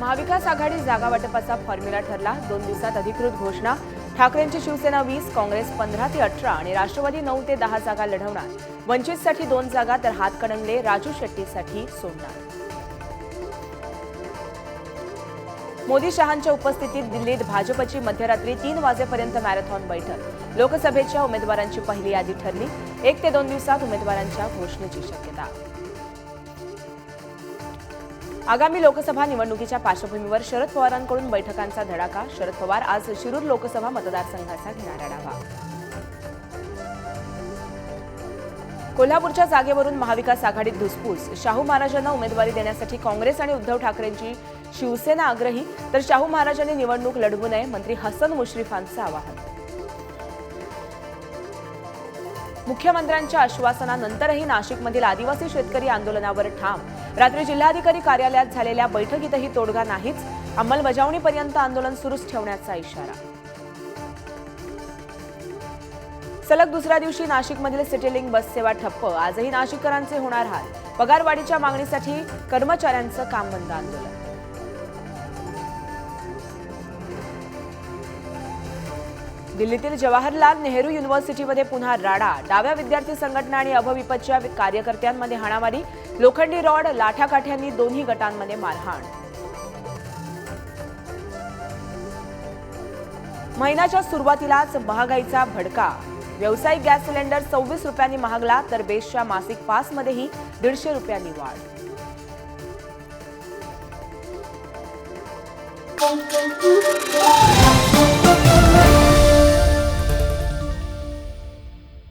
महाविकास आघाडी जागा वाटपाचा फॉर्म्युला ठरला. दोन दिवसात अधिकृत घोषणा. ठाकरेंची शिवसेना वीस काँग्रेस पंधरा ते अठरा आणि राष्ट्रवादी नऊ ते दहा जागा लढवणार. वंचितसाठी दोन जागा तर हातकणंगले राजू शेट्टीसाठी सोडणार. मोदी शहांच्या उपस्थितीत दिल्लीत भाजपची मध्यरात्री तीन वाजेपर्यंत मॅरेथॉन बैठक. लोकसभेच्या उमेदवारांची पहिली यादी ठरली. एक ते दोन दिवसात उमेदवारांच्या घोषणेची शक्यता. आगामी लोकसभा निवडणुकीच्या पार्श्वभूमीवर शरद पवारांकडून बैठकांचा धडाका. शरद पवार आज शिरूर लोकसभा मतदारसंघाचा घेणार आढावा. कोल्हापूरच्या जागेवरून महाविकास आघाडीत धुसफूस. शाहू महाराजांना उमेदवारी देण्यासाठी काँग्रेस आणि उद्धव ठाकरेंची शिवसेना आग्रही तर शाहू महाराजांनी निवडणूक लढवू नये मंत्री हसन मुश्रीफांचं आवाहन. मुख्यमंत्र्यांच्या आश्वासनानंतरही नाशिकमधील आदिवासी शेतकरी आंदोलनावर ठाम. रात्री जिल्हाधिकारी कार्यालयात झालेल्या बैठकीतही तोडगा नाहीच. अंमलबजावणीपर्यंत आंदोलन सुरूच ठेवण्याचा इशारा. सलग दुसऱ्या दिवशी नाशिकमधील सिटीलिंग बस सेवा ठप्प. आजही नाशिककरांचे होणार हाल. पगारवाढीच्या मागणीसाठी कर्मचाऱ्यांचं काम बंद आंदोलन. दिल्लीतील जवाहरलाल नेहरू युनिव्हर्सिटीमध्ये पुन्हा राडा. डाव्या विद्यार्थी संघटना आणि अभविपच्या कार्यकर्त्यांमध्ये हाणामारी. लोखंडी रॉड लाठाकाठ्यांनी दोन्ही गटांमध्ये मारहाण. महिन्याच्या सुरुवातीलाच महागाईचा भडका. व्यावसायिक गॅस सिलेंडर सव्वीस रुपयांनी महागला तर बेसच्या मासिक पासमध्येही दीडशे रुपयांनी वाढ. Thank you.